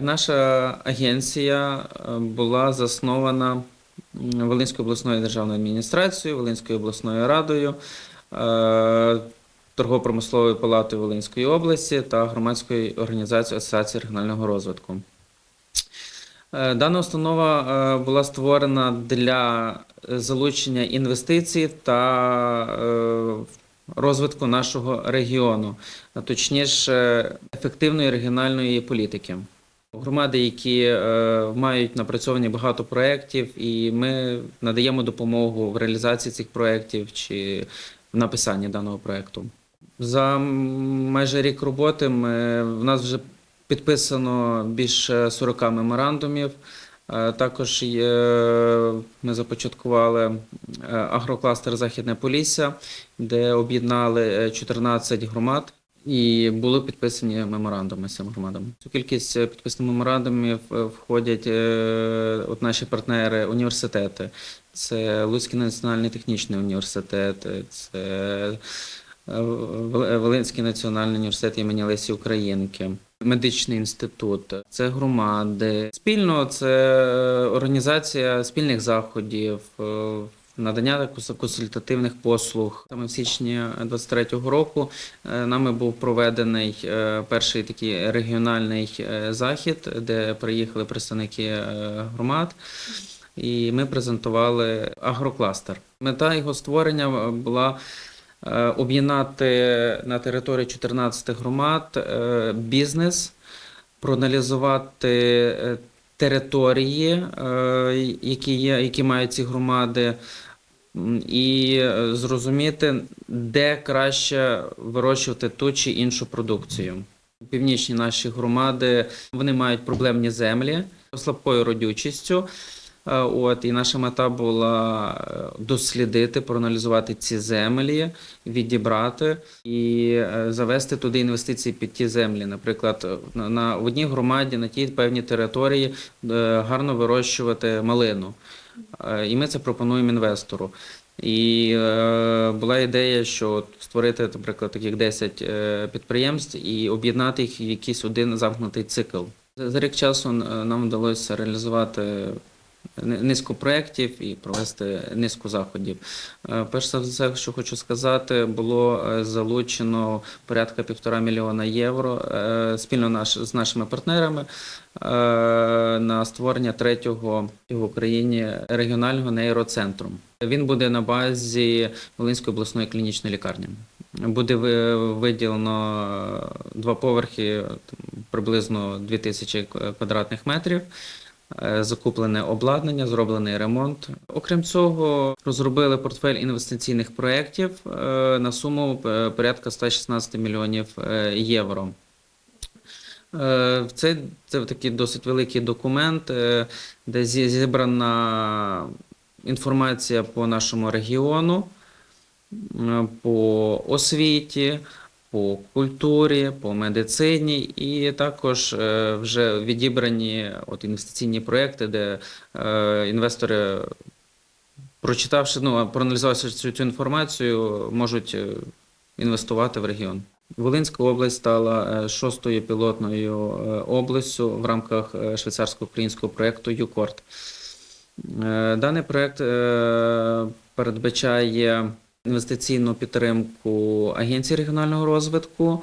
Наша агенція е, була заснована Волинською обласною державною адміністрацією, Волинською обласною радою, е, торгово-промисловою палатою Волинської області та громадською організацією Асоціації регіонального розвитку. Е, Дана установа була створена для залучення інвестицій та розвитку нашого регіону, а точніше ефективної регіональної політики. Громади, які е, мають напрацьовані багато проєктів, і ми надаємо допомогу в реалізації цих проєктів чи в написанні даного проєкту. За майже рік роботи ми, в нас вже підписано більше 40 меморандумів. Е, Також є, ми започаткували е, агрокластер Західне Полісся, де об'єднали е, 14 громад. І були підписані меморандуми з цими громадами. Цю кількість е, підписаних меморандумів е, входять е, от наші партнери університети. Це Луцький національний технічний університет, це Волинський національний університет імені Лесі Українки, медичний інститут, це громади. Спільно це організація спільних заходів. Надання консультативних послуг саме в січні 23-го року е, нами був проведений е, перший такий регіональний е, захід, де приїхали представники громад, і ми презентували агрокластер. Мета його створення була об'єднати на території 14 громад бізнес, проаналізувати території, які є, які мають ці громади. І е, зрозуміти, де краще вирощувати ту чи іншу продукцію. Північні наші громади вони мають проблемні землі слабкою родючістю. Е, От і наша мета була е, дослідити, проаналізувати ці землі, відібрати і е, завести туди інвестиції під ті землі. Наприклад, на, в одній громаді на тій певній території гарно вирощувати малину. І ми це пропонуємо інвестору. І е, була ідея, що створити, наприклад, таких 10 е, підприємств і об'єднати їх в якийсь один замкнутий цикл. За рік часу нам вдалося реалізувати низку проєктів і провести низку заходів. Е, Перш за все, що хочу сказати, було е, залучено порядка півтора мільйона євро е, спільно з нашими партнерами на створення третього в Україні регіонального нейроцентру. Він буде на базі Волинської обласної клінічної лікарні. Буде ви- виділено два поверхи, приблизно 2000 квадратних метрів. Е, Закуплене обладнання, зроблений ремонт. Окрім цього, розробили портфель інвестиційних проєктів е, на суму е, порядка 116 мільйонів євро. Це, це такий досить великий документ, де зібрана інформація по нашому регіону, по освіті, по культурі, по медицині, і також е, вже відібрані от інвестиційні проекти, де е, інвестори, прочитавши, ну, проаналізувавши цю, цю інформацію, можуть е, інвестувати в регіон. Волинська область стала шостою пілотною областю в рамках швейцарсько-українського проєкту ЮКОРТ. Даний проєкт передбачає інвестиційну підтримку Агенції регіонального розвитку.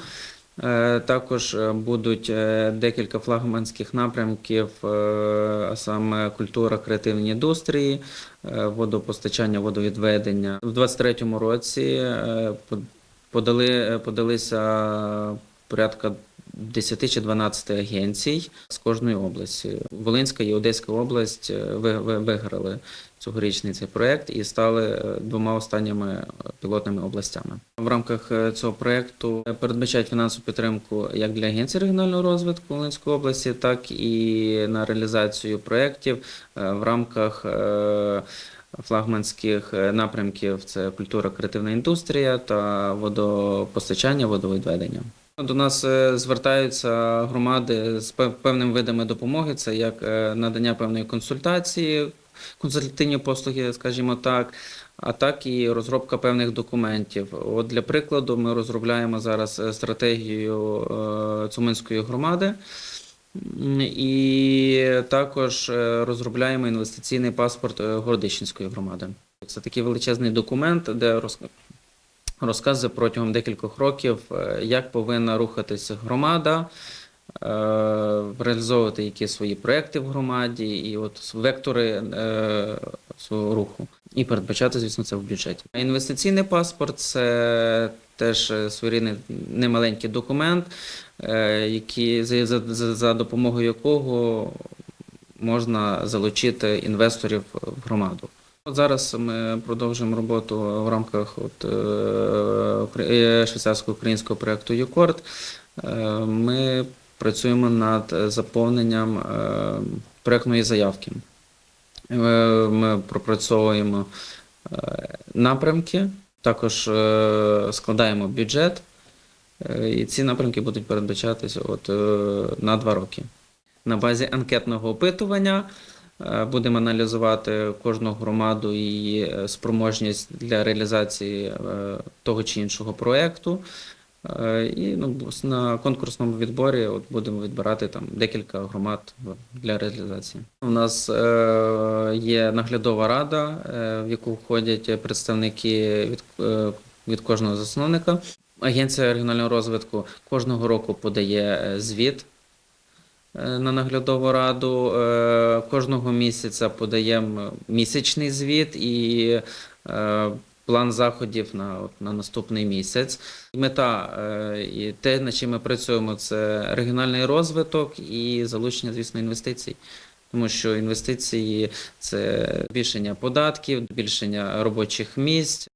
Е, Також е, будуть е, декілька флагманських напрямків, а саме культура, креативні індустрії, водопостачання, водовідведення. У 2023 році подали, подалися порядка 10 чи 12 агенцій з кожної області. Волинська і Одеська область е, ви- ви- виграли цьогорічний цей проект і стали е, двома останніми пілотними областями. В рамках е, цього проекту передбачають фінансову підтримку як для Агенції регіонального розвитку Волинської області, так і на реалізацію проєктів в рамках флагманських напрямків це культура, креативна індустрія та водопостачання, водовідведення. До нас е, звертаються громади з пев- певними видами допомоги. Це як е, надання певної консультації, консультативні послуги, скажімо так, а так і розробка певних документів. От для прикладу, ми розробляємо зараз е, стратегію Цуминської громади. І також розробляємо інвестиційний паспорт Городищенської громади. Це такий величезний документ, де розказує протягом декількох років, е, як повинна рухатися громада, е, реалізовувати які свої проекти в громаді, і от вектори е, свого руху. І передбачати, звісно, це в бюджеті. Інвестиційний паспорт це теж своєрідний немаленький документ, який, за допомогою якого можна залучити інвесторів в громаду. От зараз ми продовжуємо роботу в рамках от, е, е, швейцарсько-українського проєкту ЮКОРД. Е, Ми працюємо над заповненням проєктної заявки. Ми пропрацьовуємо напрямки, також складаємо бюджет, і ці напрямки будуть передбачатися от, на два роки. На базі анкетного опитування будемо аналізувати кожну громаду і її е, спроможність для реалізації е, того чи іншого проєкту. Е, І ну, на конкурсному відборі от будемо відбирати там декілька громад для реалізації. У нас е, є наглядова рада, е, в яку входять представники від, е, від кожного засновника. Агенція регіонального розвитку кожного року подає е, звіт е, на наглядову раду. Е, Кожного місяця подаємо місячний звіт і е, план заходів на, на наступний місяць. Мета е, і те, над чим ми працюємо, це регіональний розвиток і залучення, звісно, інвестицій. Тому що інвестиції це збільшення податків, збільшення робочих місць,